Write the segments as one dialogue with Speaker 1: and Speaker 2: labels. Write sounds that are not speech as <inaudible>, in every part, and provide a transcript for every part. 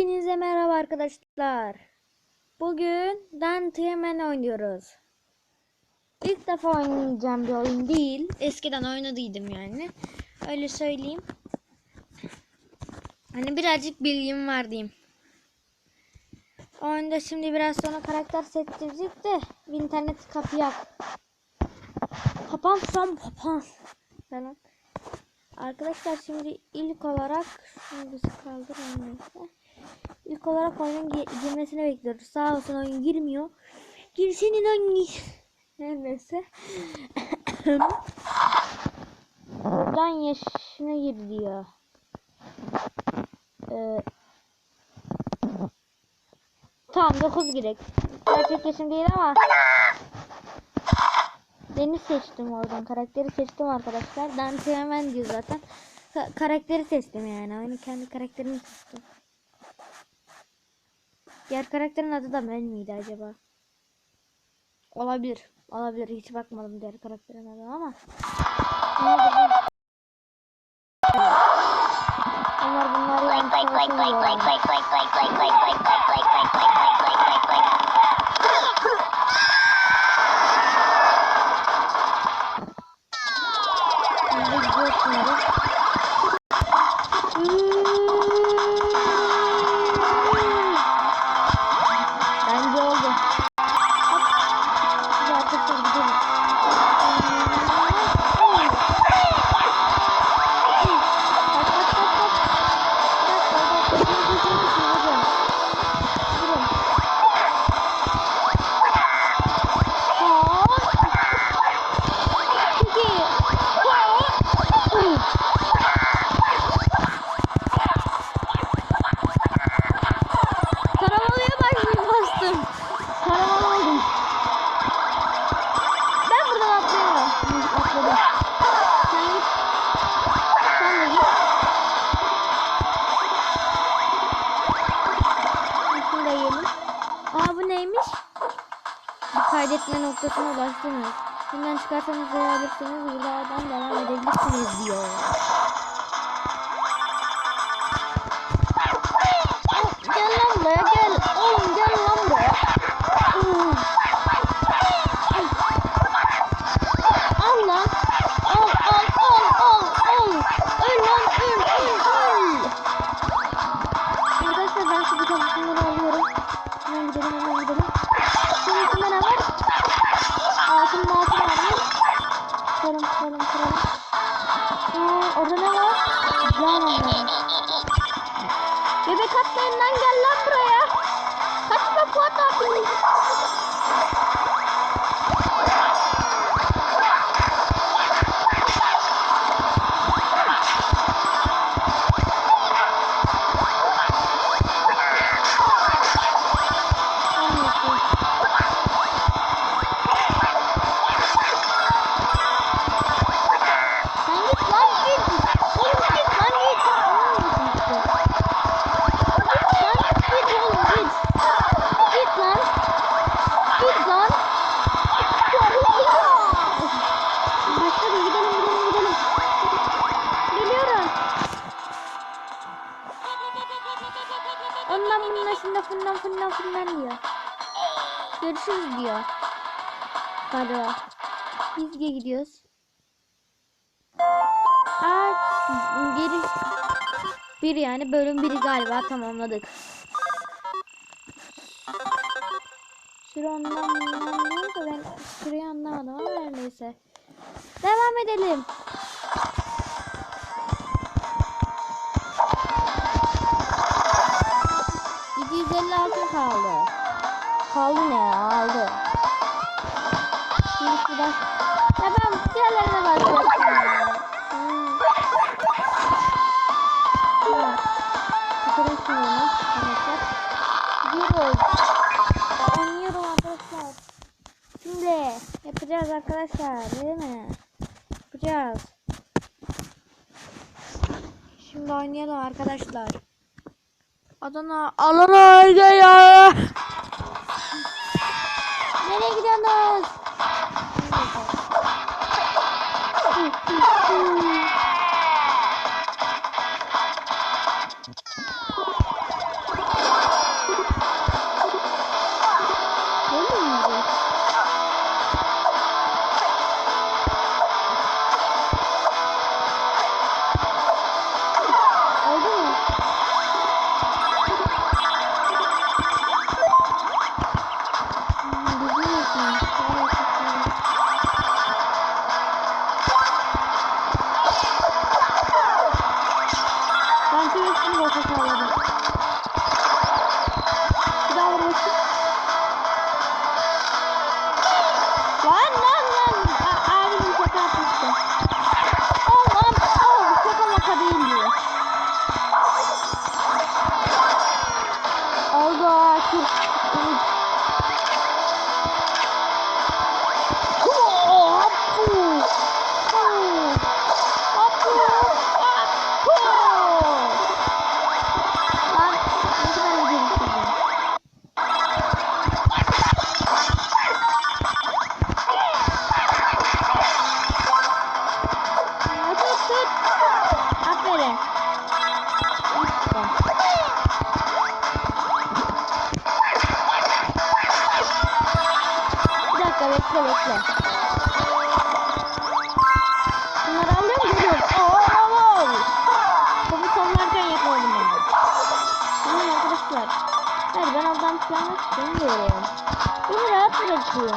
Speaker 1: Hepinize merhaba arkadaşlar. Bugün Dante Man oynuyoruz. İlk defa oynayacağım bir oyun değil. Eskiden oynadıydım yani. Öyle söyleyeyim. Hani birazcık bilgim var diyeyim. Oyunda şimdi biraz sonra karakter seçtirecek de internet kapayak. Kapansam kapan. Falan. Arkadaşlar şimdi ilk olarak şunu bizi kaldıralım neyse. İlk olarak oyunun gi- girmesini bekliyoruz. Sağ olsun oyun girmiyor. Girsenin oyun <laughs> Her neyse. <coughs> Buradan yaşına gir diyor. Ee, tamam 9 girek. Gerçek yaşım değil ama Deniz seçtim oradan. Karakteri seçtim arkadaşlar. Dante hemen diyor zaten. Ka- karakteri seçtim yani. Aynı kendi karakterimi seçtim. Diğer karakterin adı da Mel miydi acaba? Olabilir. Olabilir. Hiç bakmadım diğer karakterin adına ama. Onlar bunları
Speaker 2: Blank,
Speaker 1: Kaydetme noktasına ulaştınız. Bundan çıkarsanız veya alırsınız buradan devam edebilirsiniz diyor. Gidiyoruz. Aa, geri bir yani bölüm biri galiba tamamladık. Süre da ben süreyi anlamadım ama her neyse. Devam edelim. %250 altın kaldı. Kaldı ne? Aldı. Diğerlerine başlayacaktım ya. Oynuyorum arkadaşlar. Şimdi yapacağız arkadaşlar. Değil mi? Yapacağız. Şimdi oynayalım arkadaşlar. Adana Alana ya. Nereye gidiyorsunuz? Woo! Arkadaşlar. Hayır ben adam planlamak istemiyorum. Beni rahat bırakın.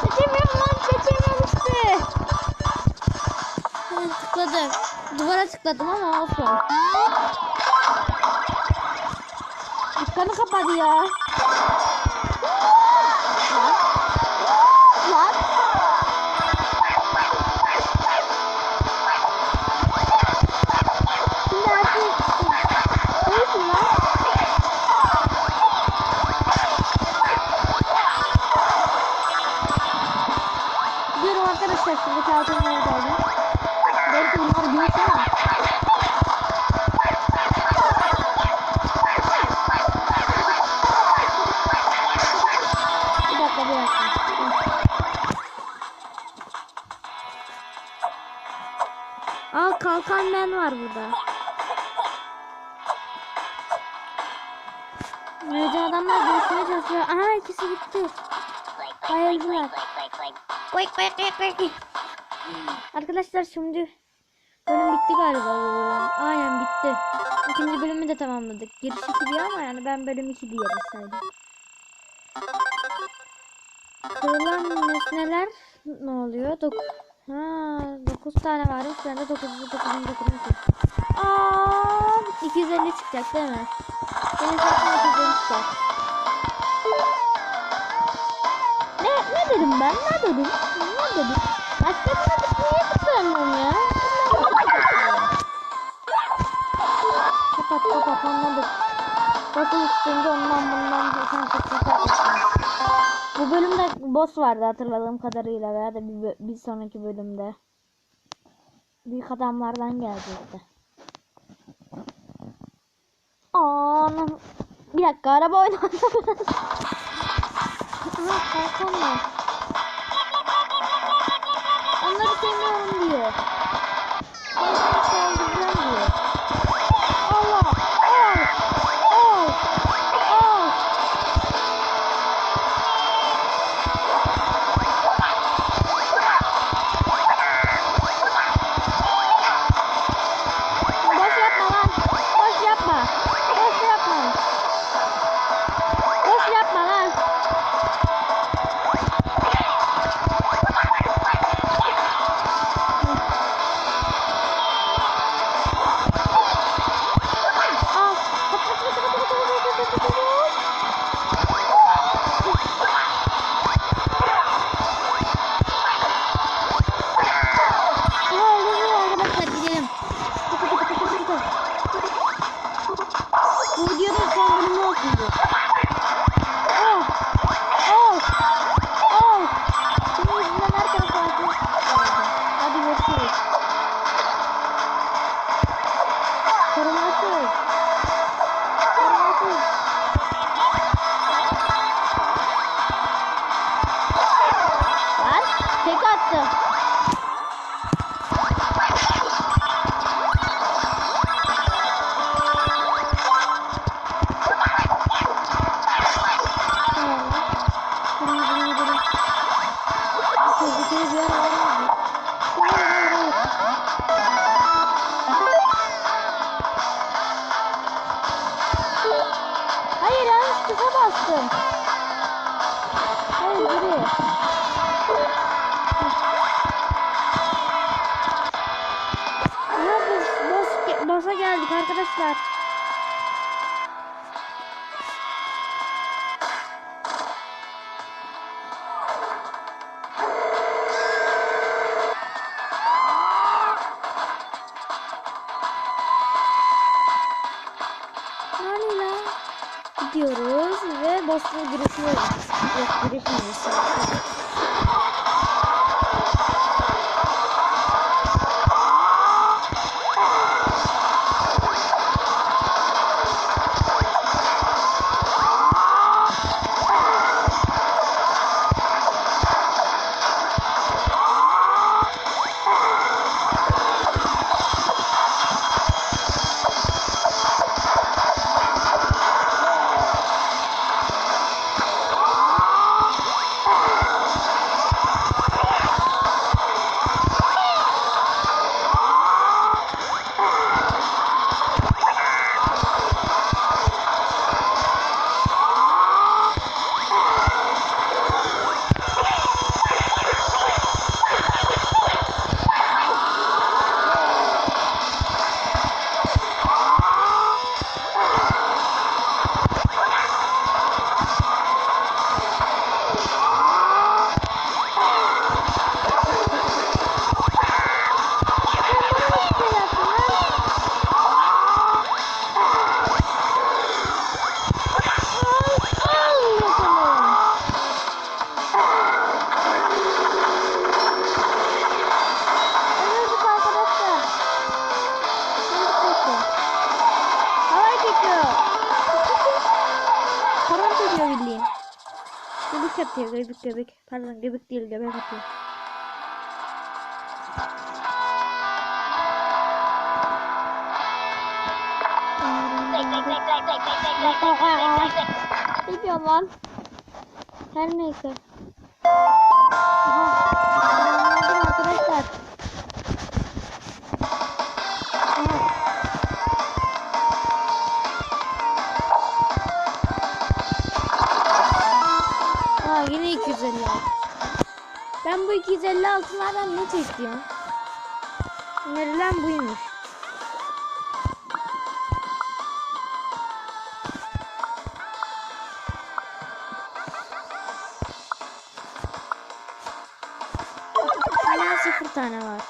Speaker 1: Seçemiyorum lan seçemiyorum işte. Evet, tıkladım. Duvara tıkladım ama olsun. Dükkanı kapadı ya. Lan. Lan. Kalkan men var burada. Böylece adamlar görüşmeye çalışıyor. Aha ikisi gitti. Bayıldılar. Koy koy koy koy. Arkadaşlar şimdi bölüm bitti galiba. Aynen bitti. İkinci bölümü de tamamladık. Giriş 2 diyor ama yani ben bölüm 2 diye yazsaydım. Kırılan nesneler ne oluyor? Dok ha, 9 tane varmış. Ben de 9. 9. 9. Aa, 250 çıkacak değil mi? Benim saçma 250 çıkacak. Ne, ne dedim ben? Ne dedim? Ne dedim? Başka bir dedik niye tıklamıyorum ya? Kapat kapat anladık. Basın üstünde ondan bundan sen çıkacak. Bu bölümde boss vardı hatırladığım kadarıyla veya da bir, bir sonraki bölümde. Büyük adamlardan gelecekti. Anam. Bir dakika araba oynadı biraz. Onları sevmiyorum diyor. Son bölümü arkadaşlar. Gidiyoruz ve boss'la girişiyoruz. Yok girişmiyoruz. atıyor göbek göbek. Pardon göbek değil göbek atıyor. Ne diyor lan? Her neyse. Aha. Anladım arkadaşlar. Ben bu 256'lardan ne çekiyorum? Verilen buymuş. Bundan sıfır tane var.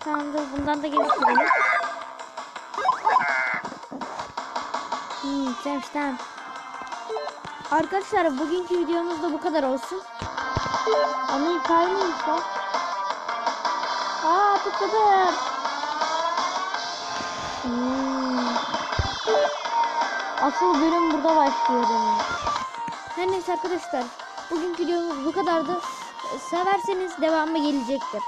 Speaker 1: Tamam dur bundan da geliştirelim. Hmm, tamam tamam. Arkadaşlar bugünkü videomuz da bu kadar olsun. Ama hikaye neymiş lan? Aa tıkladım. Hmm. Asıl bölüm burada başlıyor demek. Her neyse arkadaşlar. Bugünkü videomuz bu kadardı. Severseniz devamı gelecektir.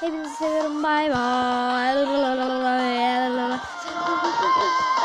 Speaker 1: Hepinizi seviyorum. Bay bay. <laughs>